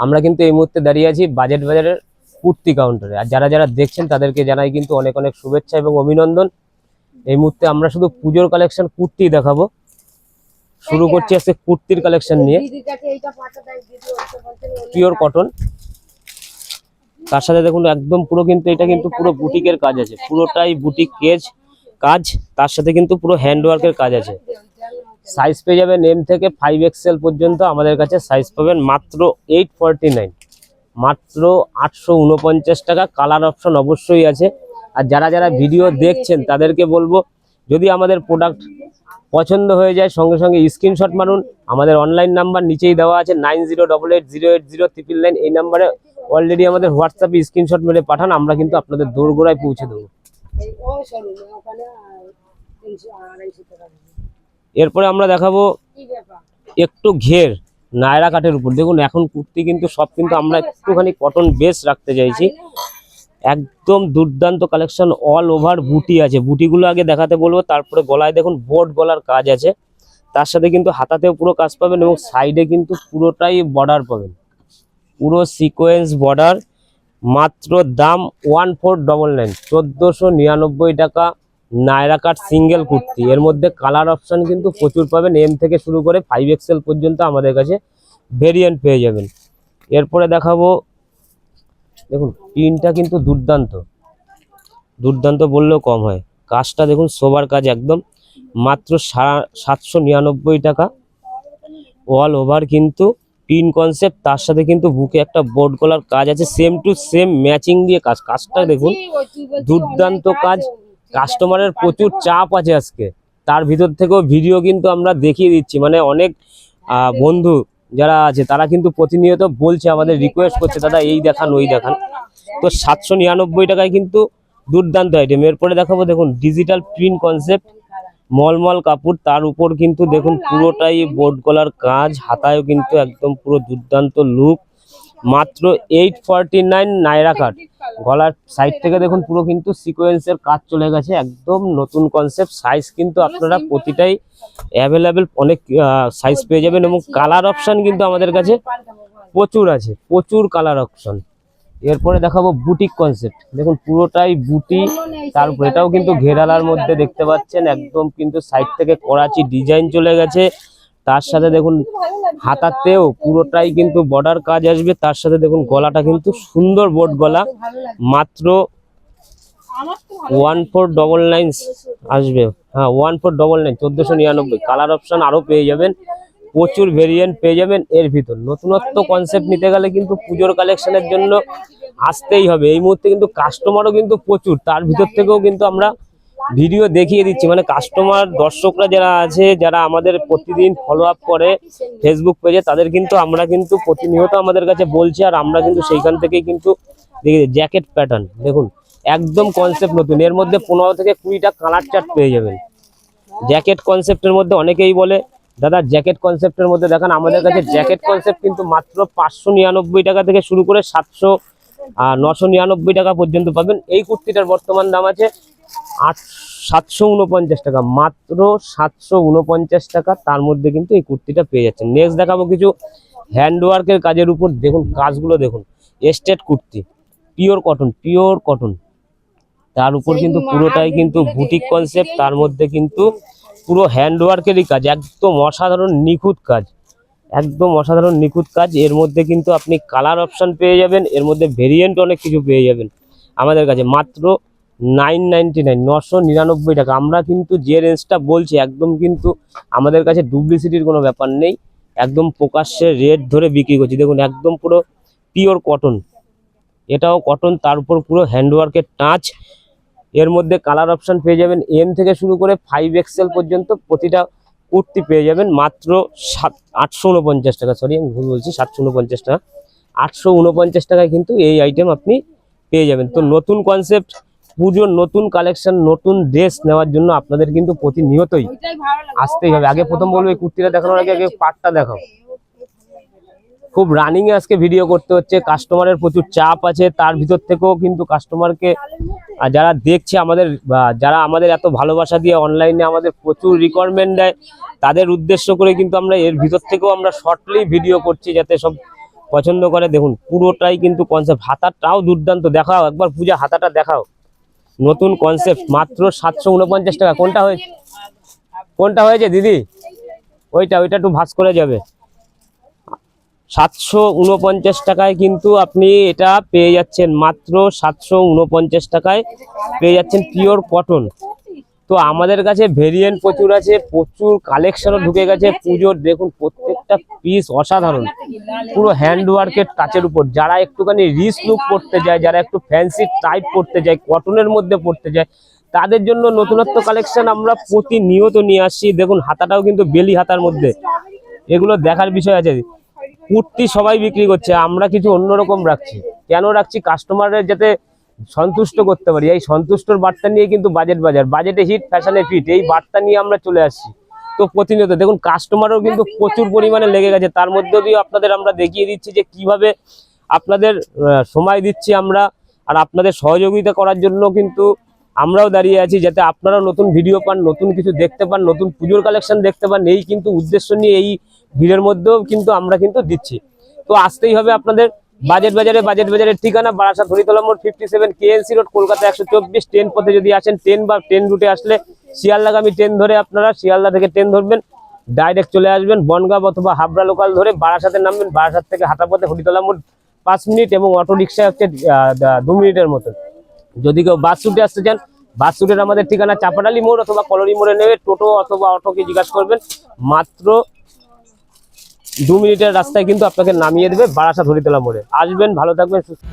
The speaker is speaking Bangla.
আমরা কিন্তু এই মুহূর্তে দাঁড়িয়ে আছি বাজেট বাজারের কুর্তি কাউন্টারে আর যারা যারা দেখছেন তাদেরকে জানাই কিন্তু অনেক অনেক শুভেচ্ছা এবং অভিনন্দন। এই মুহূর্তে আমরা শুধু পুজোর কালেকশন কুর্তি দেখাবো। শুরু করছি আজকে কুর্তির কালেকশন নিয়ে। পিওর কটন তার সাথে দেখুন একদম পুরো কিন্তু এটা কিন্তু পুরো বুটিকের কাজ আছে। পুরোটাই বুটিক কেজ কাজ। তার সাথে কিন্তু পুরো হ্যান্ডওয়ার্কের কাজ আছে। সাইজ পেয়ে যাবেন এম থেকে ফাইভ এক্সেল পর্যন্ত আমাদের কাছে সাইজ পাবেন মাত্র এইট ফর্টি নাইন মাত্র আটশো উনপঞ্চাশ টাকা। কালার অপশন অবশ্যই আছে। আর যারা যারা ভিডিও দেখছেন, তাদেরকে বলব, যদি আমাদের প্রোডাক্ট পছন্দ হয়ে যায়, সঙ্গে সঙ্গে স্ক্রিনশট মারুন। আমাদের অনলাইন নাম্বার নিচেই দেওয়া আছে nine zero double eight zero eight zero triple nine এই নাম্বারে অলরেডি আমাদের হোয়াটসঅ্যাপে স্ক্রিনশট মেরে পাঠান, আমরা কিন্তু আপনাদের দোরগোড়ায় পৌঁছে দেবো। এরপরে আমরা দেখাবো একটু ঘের নায়রা কাঠের উপর। দেখুন এখন কুর্তি কিন্তু সব কিন্তু আমরা একটুখানি কটন বেস রাখতে চাইছি। একদম দুর্দান্ত কালেকশন অল ওভার বুটি আছে। বুটিগুলো আগে দেখাতে বলব তারপরে গলায় দেখুন বোর্ড গলার কাজ আছে। তার সাথে কিন্তু হাতাতেও পুরো কাজ পাবেন এবং সাইডে কিন্তু পুরোটাই বর্ডার পাবেন। পুরো সিকোয়েন্স বর্ডার মাত্র দাম ওয়ান ফোর ডবল নাইন চোদ্দোশো নিরানব্বই টাকা। Naira cut single kurti. এর মধ্যে কালার অপশান কিন্তু প্রচুর পাবেন। এম থেকে শুরু করে ফাইভ এক্সেল পর্যন্ত আমাদের কাছে ভেরিয়েন্ট পেয়ে যাবেন। এরপরে দেখাবো, দেখুন প্রিন্টটা কিন্তু দুর্দান্ত। দুর্দান্ত বললেও কম হয়। কাজটা দেখুন সোবার কাজ একদম। মাত্র সাতশো নিরানব্বই টাকা। অল ওভার কিন্তু পিন কনসেপ্ট তার সাথে কিন্তু বুকে একটা বোর্ড কলার কাজ আছে। সেম টু সেম ম্যাচিং দিয়ে কাজ। কাজটা দেখুন, দুর্দান্ত কাজ। কাস্টমারের প্রচুর চাপ আছে আজকে। তার ভিতর থেকেও ভিডিও কিন্তু আমরা দেখিয়ে দিচ্ছি। মানে অনেক বন্ধু যারা আছে, তারা কিন্তু প্রতিনিয়ত বলছে, আমাদের রিকোয়েস্ট করছে, দাদা, এই দেখান, ওই দেখান। তো সাতশো নিরানব্বই টাকায় কিন্তু দুর্দান্ত আইটেম এরপরে দেখাবো, দেখুন ডিজিটাল প্রিন্ট কনসেপ্ট মলমল কাপড়। তার উপর কিন্তু দেখুন, পুরোটাই বোর্ড গলার কাজ, হাতায়ও কিন্তু একদম পুরো দুর্দান্ত লুক মাত্র eight forty nine Naira cut গলার সাইড থেকে দেখুন পুরো কিন্তু সিকোয়েন্সের কাজ চলে গেছে একদম নতুন কনসেপ্ট সাইজ কিন্তু আপনারা প্রতিটাই অ্যাভেলেবেল অনেক সাইজ পেয়ে যাবেন এবং কালার অপশন কিন্তু আমাদের কাছে প্রচুর আছে প্রচুর কালার অপশন এরপরে দেখাবো বুটিক কনসেপ্ট দেখুন পুরোটাই বুটি তারপর এটাও কিন্তু ঘেরালার মধ্যে দেখতে পাচ্ছেন একদম কিন্তু সাইড থেকে করাচি ডিজাইন চলে গেছে। তার সাথে দেখুন হাতাতেও পুরোটাই কিন্তু বর্ডার কাজ আসবে তার সাথে দেখুন গলাটা কিন্তু সুন্দর বোর্ড গলা। মাত্র ওয়ান ফোর ডবল নাইন আসবে। হ্যাঁ ওয়ান ফোর ডবল নাইন চোদ্দোশো নিরানব্বই। কালার অপশন আরও পেয়ে যাবেন প্রচুর ভেরিয়েন্ট পেয়ে যাবেন এর ভিতর। নতুনত্ব কনসেপ্ট নিতে গেলে কিন্তু পুজোর কালেকশনের জন্য আসতেই হবে। এই মুহূর্তে কিন্তু কাস্টমারও কিন্তু প্রচুর তার ভিতর থেকেও কিন্তু আমরা ভিডিও দেখিয়ে দিচ্ছি। মানে কাস্টমার দর্শকরা যারা আছে, যারা আমাদের প্রতিদিন ফলো আপ করে ফেসবুক পেজে তাদের কিন্তু আমরা কিন্তু প্রতিনিয়ত আমাদের কাছে বলছি আর আমরা কিন্তু সেইখান থেকেই কিন্তু দেখি জ্যাকেট প্যাটার্ন দেখুন, একদম কনসেপ্ট নতুন। এর মধ্যে পনেরো থেকে কুড়িটা কালার চার্ট পেয়ে যাবেন। জ্যাকেট কনসেপ্টের মধ্যে অনেকেই বলে, দাদা জ্যাকেট কনসেপ্টের মধ্যে দেখান। আমাদের কাছে জ্যাকেট কনসেপ্ট কিন্তু মাত্র পাঁচশো নিরানব্বই টাকা থেকে শুরু করে সাতশো আর নশো নিরানব্বই টাকা পর্যন্ত পাবেন। এই কুর্তিটার বর্তমান দাম আছে আট সাতশো উনপঞ্চাশ টাকা। মাত্র সাতশো উনপঞ্চাশ টাকা তার মধ্যে কিন্তু এই কুর্তিটা পেয়ে যাচ্ছেন। নেক্সট দেখাবো কিছু হ্যান্ডওয়ার্কের কাজের উপর। দেখুন কাজগুলো দেখুন। Straight kurti pure cotton pure cotton তার উপর কিন্তু পুরোটাই কিন্তু বুটিক কনসেপ্ট তার মধ্যে কিন্তু পুরো হ্যান্ডওয়ার্কেরই কাজ। একদম অসাধারণ নিখুঁত কাজ। একদম অসাধারণ নিখুঁত কাজ। এর মধ্যে কিন্তু আপনি কালার অপশন পেয়ে যাবেন। এর মধ্যে ভেরিয়েন্ট অনেক কিছু পেয়ে যাবেন আমাদের কাছে। মাত্র নাইন নাইনটি নাইন, নশো নিরানব্বই টাকা। আমরা কিন্তু যে রেঞ্জটা বলছি, একদম কিন্তু আমাদের কাছে ডুপ্লিসিটির কোনো ব্যাপার নেই। একদম প্রকাশ্যে রেট ধরে বিক্রি করছি। দেখুন, একদম পুরো পিওর কটন এটাও কটন তার উপর পুরো হ্যান্ডওয়ার্কের টাচ। এর মধ্যে কালার অপশন পেয়ে যাবেন। এম থেকে শুরু করে ফাইভ এক্সেল পর্যন্ত প্রতিটা কুর্তি পেয়ে যাবেন। মাত্র সাত, আটশো উনপঞ্চাশ টাকা। সরি আমি ভুল বলছি, সাতশো উনপঞ্চাশ টাকা। আটশো উনপঞ্চাশ টাকায় কিন্তু এই আইটেম আপনি পেয়ে যাবেন। তো নতুন কনসেপ্ট পুজোর নতুন কালেকশন নতুন ড্রেস নেওয়ার জন্য আপনাদের কিন্তু প্রতিনিয়তই আসতেই হবে। আগে প্রথম বলব এই কুর্তিটা দেখানোর আগে আগে পাটটা দেখাও। খুব রানিং এ আজকে ভিডিও করতে হচ্ছে। কাস্টমারের প্রচুর চাপ আছে। তার ভিতর থেকেও কিন্তু কাস্টমারকে আর যারা দেখছে আমাদের যারা আমাদের এত ভালোবাসা দিয়ে অনলাইনে আমাদের প্রচুর রিকোয়ারমেন্ট দেয় তাদের উদ্দেশ্য করে কিন্তু আমরা এর ভিতর থেকেও আমরা শর্টলি ভিডিও করছি যাতে সব পছন্দ করে। দেখুন পুরোটাই কিন্তু কনসেপ্ট হাতাটাও দুর্দান্ত। দেখাও একবার পূজা হাতাটা দেখাও। নতুন কনসেপ্ট মাত্র সাতশো উনপঞ্চাশ টাকা। কোনটা হয়েছে কোনটা হয়েছে, দিদি? ওইটা ওইটা একটু ভাস করে যাবে। সাতশো উনপঞ্চাশ টাকায় কিন্তু আপনি এটা পেয়ে যাচ্ছেন, মাত্র সাতশো উনপঞ্চাশ টাকায় পেয়ে যাচ্ছেন পিওর কটন তো আমাদের কাছে ভেরিয়েন্ট প্রচুর আছে, প্রচুর কালেকশনও ঢুকে গেছে, পুজোর দেখুন প্রত্যেকটা পিস অসাধারণ। পুরো হ্যান্ড ওয়ার্কের টাচের উপর। যারা একটুখানি রিচ লুক করতে যায়, যারা একটু ফ্যান্সি টাইপ করতে যায় কটনের মধ্যে পড়তে যায়, তাদের জন্য নতুনত্ব কালেকশন আমরা প্রতিনিয়ত নিয়ে আসছি। দেখুন, হাতাটাও কিন্তু বেলি হাতার মধ্যে। এগুলো দেখার বিষয় আছে। কুর্তি সবাই বিক্রি করছে। আমরা কিছু অন্যরকম রাখছি। কেন রাখছি? কাস্টমারের যাতে সন্তুষ্ট করতে পারি। এই সন্তুষ্টর বার্তা নিয়ে কিন্তু বাজেট বাজার। বাজেটে হিট ফ্যাশনে ফিট এই বার্তা নিয়ে আমরা চলে আসছি। তো প্রতিনিয়ত দেখুন কাস্টমারও কিন্তু প্রচুর পরিমাণে লেগে গেছে। তার মধ্যে দিয়ে আপনাদের আমরা দেখিয়ে দিচ্ছি যে কীভাবে আপনাদের সময় দিচ্ছি আমরা আর আপনাদের সহযোগিতা করার জন্য কিন্তু আমরাও দাঁড়িয়ে আছি যাতে আপনারাও নতুন ভিডিও পান নতুন কিছু দেখতে পান নতুন পুজোর কালেকশন দেখতে পান। এই কিন্তু উদ্দেশ্য নিয়ে এই ভিড়ের মধ্যেও কিন্তু আমরা কিন্তু দিচ্ছি। তো আসতেই হবে আপনাদের বাজেট বাজারে বাজেট বাজারের ঠিকানা বারাসাত হরিতলা মোড় fifty seven KNC road Kolkata একশো চব্বিশ। ট্রেন পথে যদি আসেন ট্রেন বা ট্রেন রুটে আসলে শিয়ালদাগামী ট্রেন ধরে আপনারা শিয়ালদা থেকে ট্রেন ধরবেন ডাইরেক্ট চলে আসবেন বনগাঁ অথবা হাবড়া লোকাল ধরে বারাসাতে নামবেন, বারাসাত থেকে হাঁটা পথে হরিতলা মোড় পাঁচ মিনিট এবং অটো রিক্সায় হচ্ছে দু মিনিটের মতন যদি কেউ বাস রুটে আসতে চান, বাস রুটের আমাদের ঠিকানা চাপাডালি মোড় অথবা কলোনি মোড়ে নেবে টোটো অথবা অটোকে জিজ্ঞাসা করবেন, মাত্র দু মিনিটের রাস্তায় কিন্তু আপনাকে নামিয়ে দেবে বারাসাত হরিতলা মোড়ে। আসবেন, ভালো থাকবেন, সুস্থ